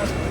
Valeu.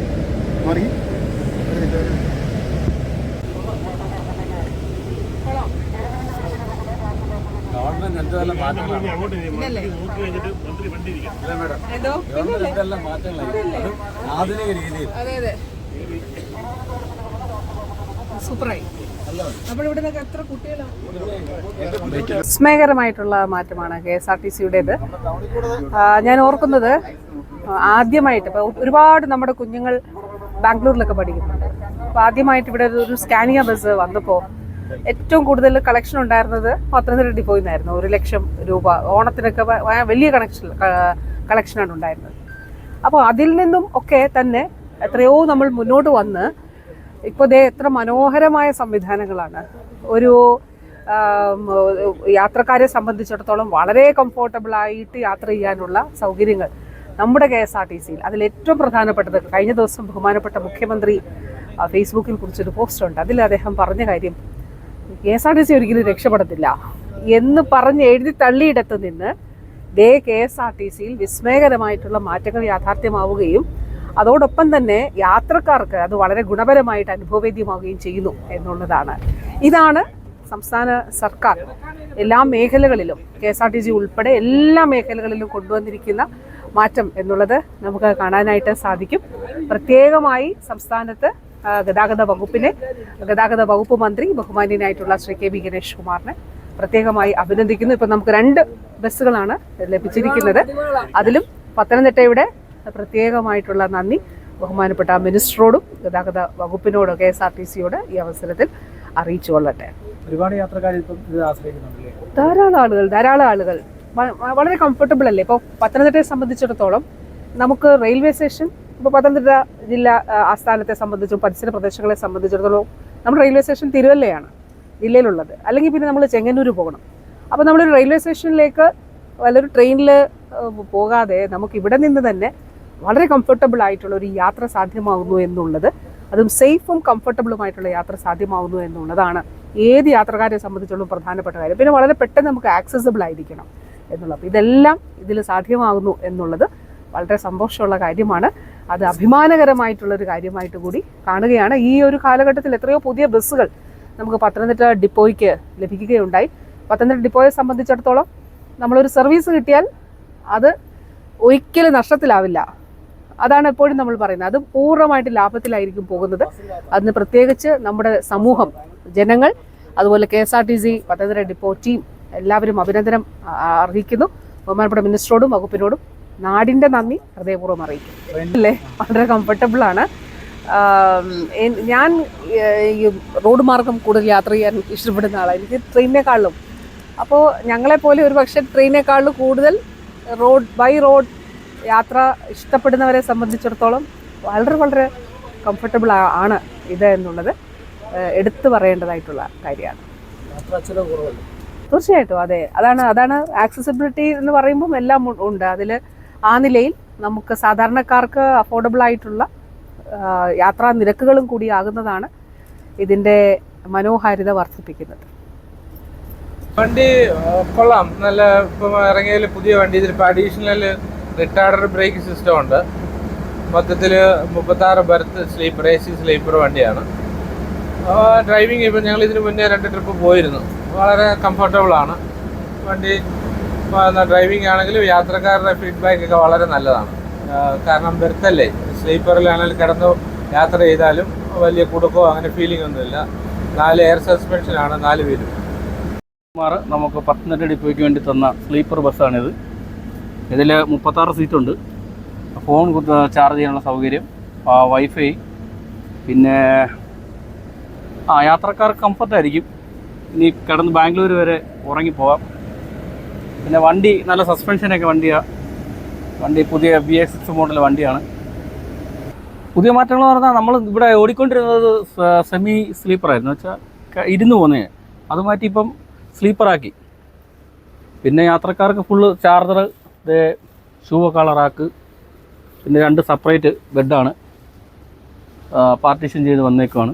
Government എന്തെല്ലാം മാറ്റങ്ങളാണ്? ഇല്ലല്ലേ? ഇല്ല മേഡം. എന്തോ? ഗവൺമെന്റ് എന്തെല്ലാം മാറ്റങ്ങളാണ്? അതും ആധുനിക രീതിയിൽ. അതെ അതെ. സൂപ്പറായി. അപ്പോൾ ഇവിടെ നിന്നൊക്കെ എത്ര കുട്ടികളാണ് വിസ്മയകരമായിട്ടുള്ള മാറ്റമാണ് കെ എസ് ആർ ടി സിയുടേത്. ഞാൻ ഓർക്കുന്നത് ആദ്യമായിട്ട് ഇപ്പോൾ ഒരുപാട് നമ്മുടെ കുഞ്ഞുങ്ങൾ ബാംഗ്ലൂരിലൊക്കെ പഠിക്കുന്നുണ്ട്. അപ്പോൾ ആദ്യമായിട്ട് ഇവിടെ ഒരു സ്കാനിയ ബസ് വന്നപ്പോൾ ഏറ്റവും കൂടുതൽ കളക്ഷൻ ഉണ്ടായിരുന്നത് പത്തനംതിട്ട ഡിപ്പോയിൽ നിന്നായിരുന്നു ഒരു ലക്ഷം രൂപ. ഓണത്തിനൊക്കെ വലിയ കണക്ഷൻ കളക്ഷനാണ് ഉണ്ടായിരുന്നത്. അപ്പോൾ അതിൽ നിന്നും ഒക്കെ തന്നെ എത്രയോ നമ്മൾ മുന്നോട്ട് വന്ന് ഇപ്പോൾ ദേ എത്ര മനോഹരമായ സംവിധാനങ്ങളാണ്. ഒരു യാത്രക്കാരെ സംബന്ധിച്ചിടത്തോളം വളരെ കംഫോർട്ടബിൾ ആയിട്ട് യാത്ര ചെയ്യാനുള്ള സൗകര്യങ്ങൾ. നമ്മുടെ കെ എസ് ആർ ടി സിയിൽ അതിൽ ഏറ്റവും പ്രധാനപ്പെട്ടത് കഴിഞ്ഞ ദിവസം ബഹുമാനപ്പെട്ട മുഖ്യമന്ത്രി ഫേസ്ബുക്കിൽ കുറിച്ചൊരു പോസ്റ്റ് ഉണ്ട് അതിൽ അദ്ദേഹം പറഞ്ഞ കാര്യം K S R T C ഒരിക്കലും രക്ഷപ്പെടത്തില്ല എന്ന് പറഞ്ഞ് എഴുതി തള്ളിയിടത്ത് നിന്ന് ദേ കെ എസ് ആർ ടി സിയിൽ വിസ്മയകരമായിട്ടുള്ള മാറ്റങ്ങൾ യാഥാർത്ഥ്യമാവുകയും അതോടൊപ്പം തന്നെ യാത്രക്കാർക്ക് അത് വളരെ ഗുണപരമായിട്ട് അനുഭവവേദ്യമാവുകയും ചെയ്യുന്നു എന്നുള്ളതാണ്. ഇതാണ് സംസ്ഥാന സർക്കാർ എല്ലാ മേഖലകളിലും K S R T C ഉൾപ്പെടെ എല്ലാ മേഖലകളിലും കൊണ്ടുവന്നിരിക്കുന്ന മാറ്റം എന്നുള്ളത് നമുക്ക് കാണാനായിട്ട് സാധിക്കും. പ്രത്യേകമായി സംസ്ഥാനത്ത് ഗതാഗത വകുപ്പിനെ ഗതാഗത വകുപ്പ് മന്ത്രി ബഹുമാന്യനായിട്ടുള്ള ശ്രീ കെ വി ഗണേഷ് കുമാറിനെ പ്രത്യേകമായി അഭിനന്ദിക്കുന്നു. ഇപ്പം നമുക്ക് രണ്ട് ബസ്സുകളാണ് ലഭിച്ചിരിക്കുന്നത്. അതിലും പത്തനംതിട്ടയുടെ പ്രത്യേകമായിട്ടുള്ള നന്ദി. ബഹുമാനപ്പെട്ട മിനിസ്റ്ററോടും ഗതാഗത വകുപ്പിനോടും കെ എസ് ആർ ടി സിയോട് ഈ അവസരത്തിൽ അറിയിച്ചു കൊള്ളട്ടെ. ഒരുപാട് യാത്രക്കാർ ധാരാളം ആളുകൾ ധാരാളം ആളുകൾ. വളരെ കംഫർട്ടബിൾ അല്ലേ? ഇപ്പോൾ പത്തനംതിട്ടയെ സംബന്ധിച്ചിടത്തോളം നമുക്ക് റെയിൽവേ സ്റ്റേഷൻ ഇപ്പോൾ പത്തനംതിട്ട ജില്ല ആസ്ഥാനത്തെ സംബന്ധിച്ചും പരിസര പ്രദേശങ്ങളെ സംബന്ധിച്ചിടത്തോളം നമ്മുടെ റെയിൽവേ സ്റ്റേഷൻ തിരുവല്ലയാണ് ജില്ലയിലുള്ളത്. അല്ലെങ്കിൽ പിന്നെ നമ്മൾ ചെങ്ങന്നൂർ പോകണം. അപ്പോൾ നമ്മൾ റെയിൽവേ സ്റ്റേഷനിലേക്ക് വല്ലൊരു ട്രെയിനിൽ പോകാതെ നമുക്ക് ഇവിടെ നിന്ന് തന്നെ വളരെ കംഫർട്ടബിൾ ആയിട്ടുള്ള ഒരു യാത്ര സാധ്യമാകുന്നു എന്നുള്ളത് അതും സേഫും കംഫർട്ടബിളുമായിട്ടുള്ള യാത്ര സാധ്യമാകുന്നു എന്നുള്ളതാണ് ഏത് യാത്രക്കാരെ സംബന്ധിച്ചുള്ള പ്രധാനപ്പെട്ട കാര്യം. പിന്നെ വളരെ പെട്ടെന്ന് നമുക്ക് ആക്സസിബിൾ ആയിരിക്കണം. എന്നുള്ളത്. ഇതെല്ലാം ഇതിൽ സാധ്യമാകുന്നു എന്നുള്ളത് വളരെ സന്തോഷമുള്ള കാര്യമാണ്. അത് അഭിമാനകരമായിട്ടുള്ളൊരു കാര്യമായിട്ട് കൂടി കാണുകയാണ്. ഈ ഒരു കാലഘട്ടത്തിൽ എത്രയോ പുതിയ ബസ്സുകൾ നമുക്ക് പത്തനംതിട്ട ഡിപ്പോയ്ക്ക് ലഭിക്കുകയുണ്ടായി. പത്തനംതിട്ട ഡിപ്പോയെ സംബന്ധിച്ചിടത്തോളം നമ്മളൊരു സർവീസ് കിട്ടിയാൽ അത് ഒരിക്കലും നഷ്ടത്തിലാവില്ല. അതാണ് എപ്പോഴും നമ്മൾ പറയുന്നത്. അത് പൂർണമായിട്ട് ലാഭത്തിലായിരിക്കും പോകുന്നത്. അതിന് പ്രത്യേകിച്ച് നമ്മുടെ സമൂഹം ജനങ്ങൾ അതുപോലെ K S R T C Pathanamthitta depot team എല്ലാവരും അഭിനന്ദനം അർഹിക്കുന്നു. ബഹുമാനപ്പെട്ട മിനിസ്റ്ററോടും വകുപ്പിനോടും നാടിന്റെ നന്ദി ഹൃദയപൂർവം അറിയിക്കും അല്ലേ? വളരെ കംഫർട്ടബിൾ ആണ്. ഞാൻ ഈ റോഡ് മാർഗം കൂടുതൽ യാത്ര ചെയ്യാൻ ഇഷ്ടപ്പെടുന്ന ആളാണ് എനിക്ക് ട്രെയിനിനെക്കാളും. അപ്പോൾ ഞങ്ങളെപ്പോലെ ഒരു പക്ഷേ ട്രെയിനേക്കാളും കൂടുതൽ റോഡ് ബൈ റോഡ് യാത്ര ഇഷ്ടപ്പെടുന്നവരെ സംബന്ധിച്ചിടത്തോളം വളരെ വളരെ കംഫർട്ടബിൾ ആണ് ഇത് എന്നുള്ളത് എടുത്തു പറയേണ്ടതായിട്ടുള്ള കാര്യമാണ്. തീർച്ചയായിട്ടും അതെ. അതാണ് അതാണ് ആക്സസിബിലിറ്റി എന്ന് പറയുമ്പം എല്ലാം ഉണ്ട്. അതിൽ ആ നിലയിൽ നമുക്ക് സാധാരണക്കാർക്ക് അഫോർഡബിൾ ആയിട്ടുള്ള യാത്രാ നിരക്കുകളും കൂടി ആകുന്നതാണ് ഇതിന്റെ മനോഹാരിത വർദ്ധിപ്പിക്കുന്നത്. വണ്ടി കൊള്ളാം. നല്ല ഇപ്പം ഇറങ്ങിയ പുതിയ വണ്ടി. ഇതിലിപ്പോൾ അഡീഷണൽ റിട്ടാർഡർ ബ്രേക്ക് സിസ്റ്റം ഉണ്ട്. മൊത്തത്തിൽ മുപ്പത്താറ് berth sleeper A C sleeper വണ്ടിയാണ്. ഡ്രൈവിംഗ് ഇപ്പം ഞങ്ങൾ ഇതിന് മുന്നേ രണ്ട് ട്രിപ്പ് പോയിരുന്നു. വളരെ കംഫർട്ടബിൾ ആണ്. വണ്ടി ഡ്രൈവിംഗ് ആണെങ്കിലും യാത്രക്കാരുടെ ഫീഡ്ബാക്ക് ഒക്കെ വളരെ നല്ലതാണ്. കാരണം ബെർത്തല്ലേ സ്ലീപ്പറിലാണെങ്കിലും കിടന്ന് യാത്ര ചെയ്താലും വലിയ കുടുക്കോ അങ്ങനെ ഫീലിംഗ് ഒന്നുമില്ല. നാല് എയർ സസ്പെൻഷനാണ് നാല് പേരും കുമാർ നമുക്ക് പത്തനംതിട്ട ഡിപ്പോയ്ക്ക് വേണ്ടി തന്ന സ്ലീപ്പർ ബസ്സാണിത്. ഇതിൽ മുപ്പത്താറ് സീറ്റുണ്ട്. ഫോൺ ചാർജ് ചെയ്യാനുള്ള സൗകര്യം വൈഫൈ പിന്നെ ആ യാത്രക്കാർ കംഫർട്ട് ആയിരിക്കും. ഇനി കിടന്ന് ബാംഗ്ലൂർ വരെ ഉറങ്ങിപ്പോവാം പിന്നെ വണ്ടി നല്ല സസ്പെൻഷനൊക്കെ വണ്ടിയാണ് വണ്ടി പുതിയ ബി എക്സ് സിക്സ് മോഡൽ വണ്ടിയാണ്. പുതിയ മാറ്റങ്ങൾ എന്ന് പറഞ്ഞാൽ നമ്മൾ ഇവിടെ ഓടിക്കൊണ്ടിരുന്നത് സെമി സ്ലീപ്പറായിരുന്നു വെച്ചാൽ ഇരുന്ന് പോകുന്നതിന് അത് മാറ്റി ഇപ്പം സ്ലീപ്പറാക്കി പിന്നെ യാത്രക്കാർക്ക് ഫുള്ള് ചാർജർ ഷൂ കളറാക്ക് പിന്നെ രണ്ട് സെപ്പറേറ്റ് ബെഡാണ് പാർട്ടീഷൻ ചെയ്ത് വന്നേക്കുവാണ്.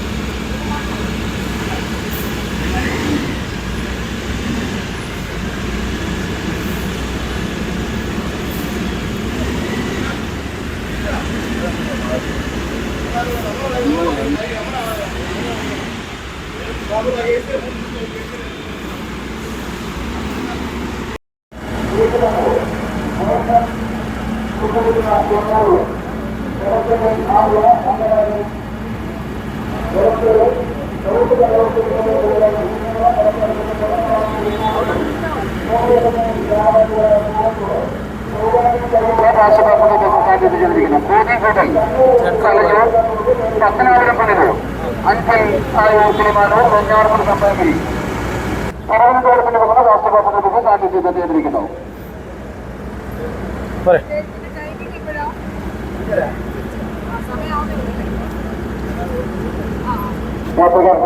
പത്തനാപുരം പള്ളികൾ അഞ്ചൽ ആയ സിനിമാനോ വെഞ്ഞാറമ്മ സംഭവഗിരി തിരുവനന്തപുരത്തിന്റെ പകരം രാഷ്ട്രപതി കാട്ടി ചെയ്തിരിക്കുന്നു യാത്രക്കാർ